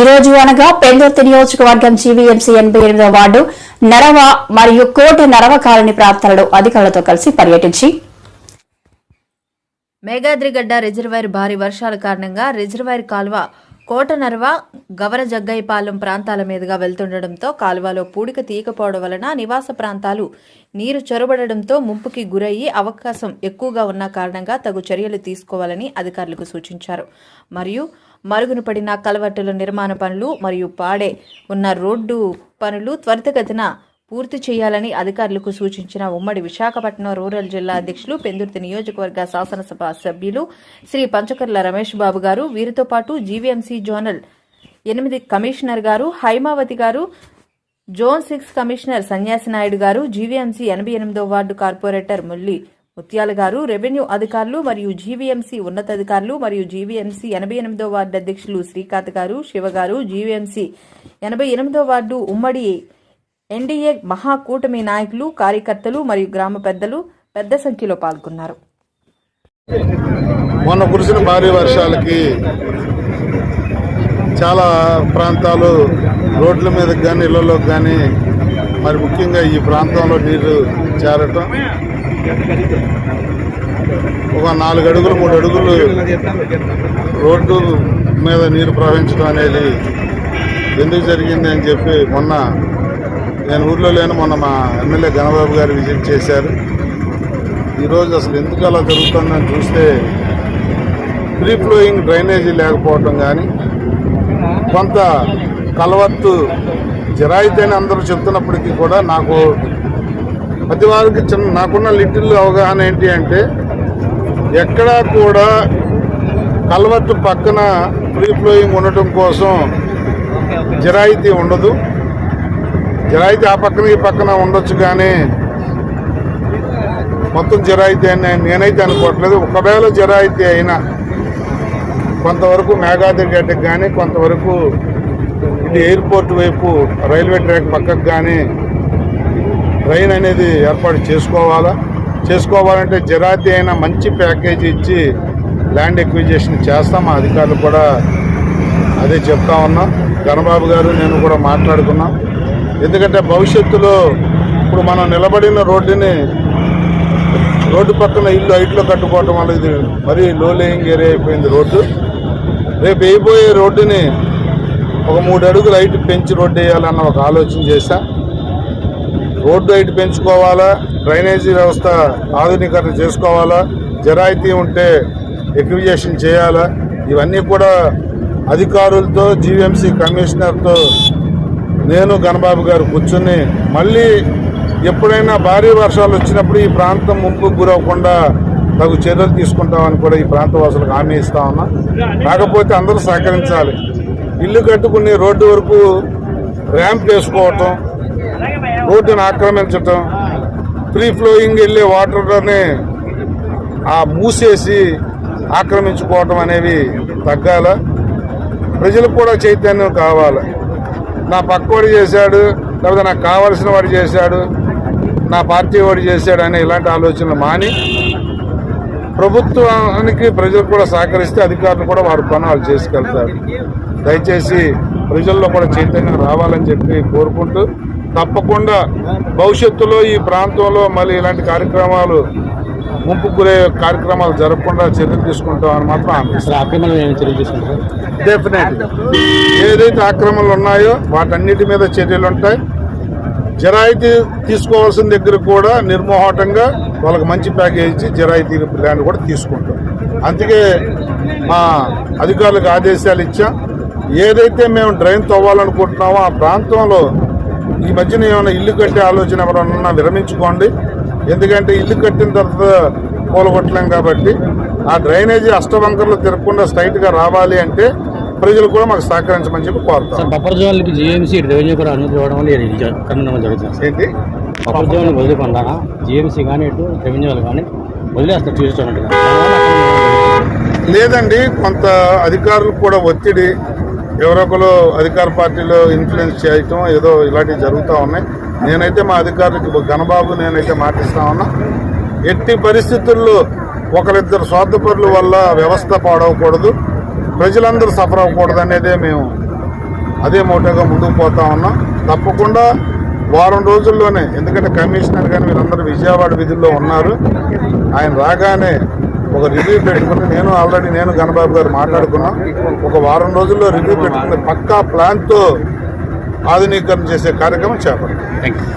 ఈ రోజు అనగా పెందుర్తి నియోజకవర్గం జీవీఎంసీ ఎనభై ఎనిమిదవ వార్డు నరవ మరియు కోట నరవ కాలనీ ప్రాంతాలలో అధికారులతో కలిసి పర్యటించి మేఘాద్రిగడ్డ రిజర్వాయర్ భారీ వర్షాల కారణంగా రిజర్వాయర్ కాలువ కోటనర్వ గవర జగ్గైపాలెం ప్రాంతాల మీదుగా వెళ్తుండటంతో కాలువలో పూడిక తీయకపోవడం వలన నివాస ప్రాంతాలు నీరు చొరబడడంతో ముంపుకి గురయ్యి అవకాశం ఎక్కువగా ఉన్న కారణంగా తగు చర్యలు తీసుకోవాలని అధికారులకు సూచించారు. మరియు మరుగున పడిన కలవట్టుల నిర్మాణ పనులు మరియు పాడే ఉన్న రోడ్డు పనులు త్వరితగతిన పూర్తి చేయాలని అధికారులకు సూచించిన ఉమ్మడి విశాఖపట్నం రూరల్ జిల్లా అధ్యక్షులు పెందుర్తి నియోజకవర్గ శాసనసభ సభ్యులు శ్రీ పంచకర్ల రమేష్ బాబు గారు. వీరితో పాటు జీవీఎంసీ జోనల్ ఎనిమిది కమిషనర్ గారు హైమావతి గారు జోన్ సిక్స్ కమిషనర్ సన్యాసి నాయుడు గారు జీవీఎంసీ ఎనభై ఎనిమిదో వార్డు కార్పొరేటర్ ముల్లి ముత్యాల గారు రెవెన్యూ అధికారులు మరియు జీవీఎంసీ ఉన్నతాధికారులు మరియు జీవీఎంసీ ఎనభై ఎనిమిదో వార్డు అధ్యక్షులు శ్రీకాంత్ గారు శివ గారు జీవీఎంసీ ఎనభై ఎనిమిదో వార్డు ఉమ్మడి ఎన్డీఏ మహాకూటమి నాయకులు కార్యకర్తలు మరియు గ్రామ పెద్దలు పెద్ద సంఖ్యలో పాల్గొన్నారు. మొన్న కురిసిన భారీ వర్షాలకి చాలా ప్రాంతాలు రోడ్ల మీద కానీ ఇళ్ళలోకి కానీ మరి ముఖ్యంగా ఈ ప్రాంతంలో నీరు చేరటం. ఒక నాలుగు అడుగులు మూడు అడుగులు రోడ్డు మీద నీరు ప్రవహించడం అనేది ఎందుకు జరిగింది అని చెప్పి మొన్న నేను ఊర్లో లేను మొన్న మా ఎమ్మెల్యే గణబాబు గారు విజిట్ చేశారు. ఈరోజు అసలు ఎందుకు అలా జరుగుతుందని చూస్తే ఫ్రీ ఫ్లోయింగ్ డ్రైనేజీ లేకపోవటం కానీ కొంత కలవత్తు జరాయితీ అని అందరూ చెప్తున్నప్పటికీ కూడా నాకు ప్రతి వారికి చిన్న నాకున్న లిటిల్ అవగాహన ఏంటి అంటే ఎక్కడా కూడా కలవత్తు పక్కన ఫ్రీ ఫ్లోయింగ్ ఉండటం కోసం జరాయితీ ఉండదు. జరాయితీ ఆ పక్కన ఈ పక్కన ఉండొచ్చు కానీ మొత్తం జరాయితీ అని నేనైతే అనుకోవట్లేదు. ఒకవేళ జరాయితీ అయినా కొంతవరకు మేఘాద్రి గడ్డకి కానీ కొంతవరకు ఇది ఎయిర్పోర్ట్ వైపు రైల్వే ట్రాక్ పక్కకు కానీ ట్రైన్ అనేది ఏర్పాటు చేసుకోవాలా? చేసుకోవాలంటే జరాయితీ అయినా మంచి ప్యాకేజీ ఇచ్చి ల్యాండ్ ఎక్విజేషన్ చేస్తాం. మా అధికారులు కూడా అదే చెప్తా ఉన్నాం. గణబాబు గారు నేను కూడా మాట్లాడుకున్నాం. ఎందుకంటే భవిష్యత్తులో ఇప్పుడు మనం నిలబడిన రోడ్డుని రోడ్డు పక్కన ఇల్లు హైట్లో కట్టుకోవటం వల్ల ఇది మరీ లో లేయింగ్ ఏరియా అయిపోయింది రోడ్డు. రేపు వేయబోయే రోడ్డుని ఒక మూడు అడుగులు హైట్ పెంచి రోడ్డు వేయాలన్న ఒక ఆలోచన చేశా. రోడ్డు హైట్ పెంచుకోవాలా డ్రైనేజీ వ్యవస్థ ఆధునీకరణ చేసుకోవాలా జరాయితీ ఉంటే ఎక్విజేషన్ చేయాలా ఇవన్నీ కూడా అధికారులతో జీవీఎంసీ కమిషనర్తో నేను గణబాబు గారు కూర్చుని మళ్ళీ ఎప్పుడైనా భారీ వర్షాలు వచ్చినప్పుడు ఈ ప్రాంతం ముంపు గురవకుండా తగు చర్యలు తీసుకుంటామని కూడా ఈ ప్రాంతవాసులకు హామీ ఇస్తా ఉన్నా. కాకపోతే అందరూ సహకరించాలి. ఇల్లు కట్టుకుని రోడ్డు వరకు ర్యాంప్ వేసుకోవటం రోడ్డును ఆక్రమించటం ఫ్రీ ఫ్లోయింగ్ వెళ్ళే వాటర్ని ఆ మూసేసి ఆక్రమించుకోవటం అనేవి తగ్గాల. ప్రజలకు కూడా చైతన్యం కావాలి. నా పక్కవాడు చేశాడు లేకపోతే నాకు కావలసిన వాడు చేశాడు నా పార్టీ వాడు చేశాడు అనే ఇలాంటి ఆలోచనలు మాని ప్రభుత్వానికి ప్రజలు కూడా సహకరిస్తే అధికారులు కూడా వారి పని వాళ్ళు చేసుకెళ్తారు. దయచేసి ప్రజల్లో కూడా చైతన్యం రావాలని చెప్పి కోరుకుంటూ తప్పకుండా భవిష్యత్తులో ఈ ప్రాంతంలో మళ్ళీ ఇలాంటి కార్యక్రమాలు ముంపు గురే కార్యక్రమాలు జరగకుండా చర్యలు తీసుకుంటామని మాత్రం తీసుకుంటారు డెఫినెట్ ఏదైతే ఆక్రమణలు ఉన్నాయో వాటన్నిటి మీద చర్యలు ఉంటాయి. జరాయితీ తీసుకోవాల్సిన దగ్గర కూడా నిర్మోహటంగా వాళ్ళకి మంచి ప్యాకేజ్ ఇచ్చి జరాయితీ ల్యాండ్ కూడా తీసుకుంటాం. అందుకే మా అధికారులకు ఆదేశాలు ఇచ్చాం. ఏదైతే మేము డ్రైన్ తవ్వాలనుకుంటున్నామో ఆ ప్రాంతంలో ఈ మధ్యన ఏమైనా ఇల్లు కట్టే ఆలోచన ఎవరన్నా విరమించుకోండి. ఎందుకంటే ఇల్లు కట్టిన తర్వాత కూలగొట్టలేం కాబట్టి ఆ డ్రైనేజీ అష్టవంకర్లు తిరగకుండా స్ట్రైట్గా రావాలి అంటే ప్రజలు కూడా మాకు సహకరించమని చెప్పి కోరుతాం. బఫర్ జోన్లకి జీఎంసీ రెవెన్యూ కూడా అనుమతి ఇవ్వడం కనుగొనడం జరుగుతుంది ఏంటి? బఫర్ జోన్ వదిలికుండా జీఎంసీ కానీ ఇటు రెవెన్యూ వాళ్ళు కానీ వదిలేస్తారు చూసినట్టుగా లేదండి కొంత అధికారులు కూడా ఒత్తిడి. ఎవరొకరు అధికార పార్టీలో ఇన్ఫ్లుయెన్స్ చేయటం ఏదో ఇలాంటివి జరుగుతూ ఉన్నాయి. నేనైతే మా అధికారులకి ఘనబాబు నేనైతే మాటిస్తా ఉన్నా. ఎట్టి పరిస్థితుల్లో ఒకరిద్దరు స్వార్థపరుల వల్ల వ్యవస్థ పాడవకూడదు. ప్రజలందరూ సఫర్ అవ్వకూడదు అనేదే మేము అదే మోటోగా ముందుకు పోతా ఉన్నాం. తప్పకుండా వారం రోజుల్లోనే ఎందుకంటే కమిషనర్ కానీ వీళ్ళందరూ విజయవాడ విధుల్లో ఉన్నారు. ఆయన రాగానే ఒక రివ్యూ పెట్టుకుని నేను ఆల్రెడీ నేను గణబాబు గారు మాట్లాడుకున్నాం. ఒక వారం రోజుల్లో రివ్యూ పెట్టుకుని పక్కా ప్లాన్తో ఆధునీకరణ చేసే కార్యక్రమం చేపడతాం థ్యాంక్ యూ